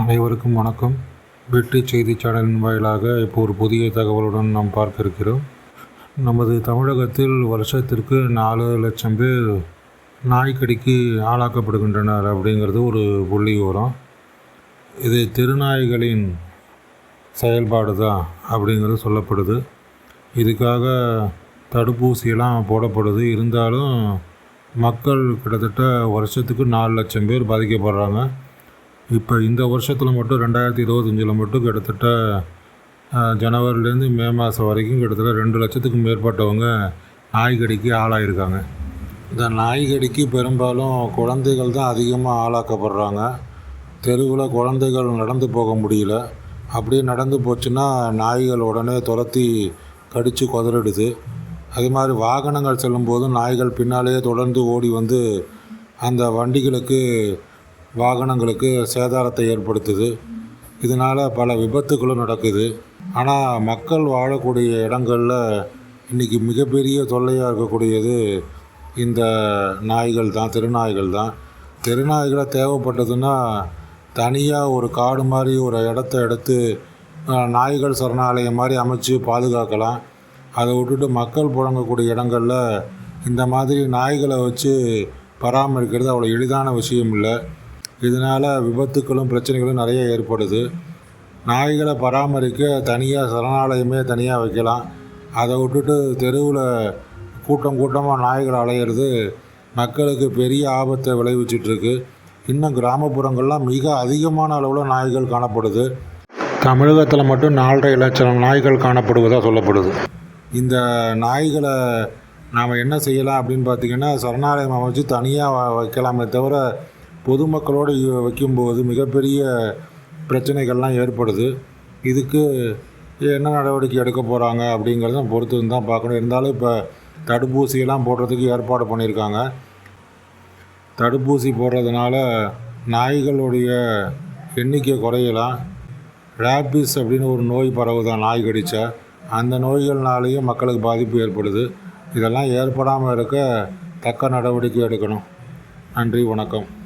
அனைவருக்கும் வணக்கம். வெற்றி செய்தி சேனலின் வாயிலாக இப்போ ஒரு புதிய தகவலுடன் நாம் பார்க்க இருக்கிறோம் நமது தமிழகத்தில் வருஷத்திற்கு நாலு லட்சம் பேர் நாய்க்கடிக்கு ஆளாக்கப்படுகின்றனர் அப்படிங்கிறது ஒரு புள்ளி விவரம் இது திருநாய்களின் செயல்பாடு தான் அப்படிங்கிறது சொல்லப்படுது. இதுக்காக தடுப்பூசியெல்லாம் போடப்படுது. இருந்தாலும் மக்கள் கிட்டத்தட்ட வருஷத்துக்கு நாலு லட்சம் பேர் பாதிக்கப்படுறாங்க. இப்போ இந்த வருஷத்தில் மட்டும் ரெண்டாயிரத்தி இருபத்தஞ்சில் மட்டும் கிட்டத்தட்ட ஜனவரிலேருந்து மே மாதம் வரைக்கும் கிட்டத்தட்ட ரெண்டு லட்சத்துக்கும் மேற்பட்டவங்க நாய்கடிக்கு ஆளாயிருக்காங்க. இந்த நாய்கடிக்கு பெரும்பாலும் குழந்தைகள் தான் அதிகமாக ஆளாக்கப்படுறாங்க. தெருவில் குழந்தைகள் நடந்து போக முடியல. அப்படியே நடந்து போச்சுன்னா நாய்கள் உடனே துரத்தி கடித்து கொதறிடுது. அதே மாதிரி வாகனங்கள் செல்லும்போது நாய்கள் பின்னாலேயே தொடர்ந்து ஓடி வந்து அந்த வண்டிகளுக்கு வாகனங்களுக்கு சேதாரத்தை ஏற்படுத்துது. இதனால் பல விபத்துகளும் நடக்குது. ஆனால் மக்கள் வாழக்கூடிய இடங்களில் இன்றைக்கி மிகப்பெரிய தொல்லையாக இருக்கக்கூடியது இந்த நாய்கள் தான் தெருநாய்கள் தான். தெருநாய்களை தேவைப்பட்டதுன்னா தனியாக ஒரு காடு மாதிரி ஒரு இடத்த எடுத்து நாய்கள் சரணாலயம் மாதிரி அமைச்சு பாதுகாக்கலாம். அதை விட்டுட்டு மக்கள் புழங்கக்கூடிய இடங்களில் இந்த மாதிரி நாய்களை வச்சு பராமரிக்கிறது அவ்வளோ எளிதான விஷயம் இல்லை. இதனால் விபத்துக்களும் பிரச்சனைகளும் நிறைய ஏற்படுது. நாய்களை பராமரிக்க தனியாக சரணாலயமே தனியாக வைக்கலாம். அதை விட்டுட்டு தெருவில் கூட்டம் கூட்டமாக நாய்கள் அலையிறது மக்களுக்கு பெரிய ஆபத்தை விளைவிச்சிட்ருக்கு. இன்னும் கிராமப்புறங்கள்லாம் மிக அதிகமான அளவில் நாய்கள் காணப்படுது. தமிழகத்தில் மட்டும் நாலரை லட்சம் நாய்கள் காணப்படுவதாக சொல்லப்படுது. இந்த நாய்களை நாம் என்ன செய்யலாம் அப்படின்னு பார்த்தீங்கன்னா சரணாலயம் அமைச்சு தனியாக வைக்கலாமே தவிர பொதுமக்களோடு வைக்கும்போது மிகப்பெரிய பிரச்சனைகள்லாம் ஏற்படுது. இதுக்கு என்ன நடவடிக்கை எடுக்க போகிறாங்க அப்படிங்கிறத பொறுத்து தான் பார்க்கணும். இருந்தாலும் இப்போ தடுப்பூசியெல்லாம் போடுறதுக்கு ஏற்பாடு பண்ணியிருக்காங்க. தடுப்பூசி போடுறதுனால நாய்களுடைய எண்ணிக்கை குறையலாம். ரேபிஸ் அப்படின்னு ஒரு நோய் பரவுதான் நாய் கடிச்சா. அந்த நோய்கள்னாலேயும் மக்களுக்கு பாதிப்பு ஏற்படுது. இதெல்லாம் ஏற்படாமல் இருக்க தக்க நடவடிக்கை எடுக்கணும். நன்றி வணக்கம்.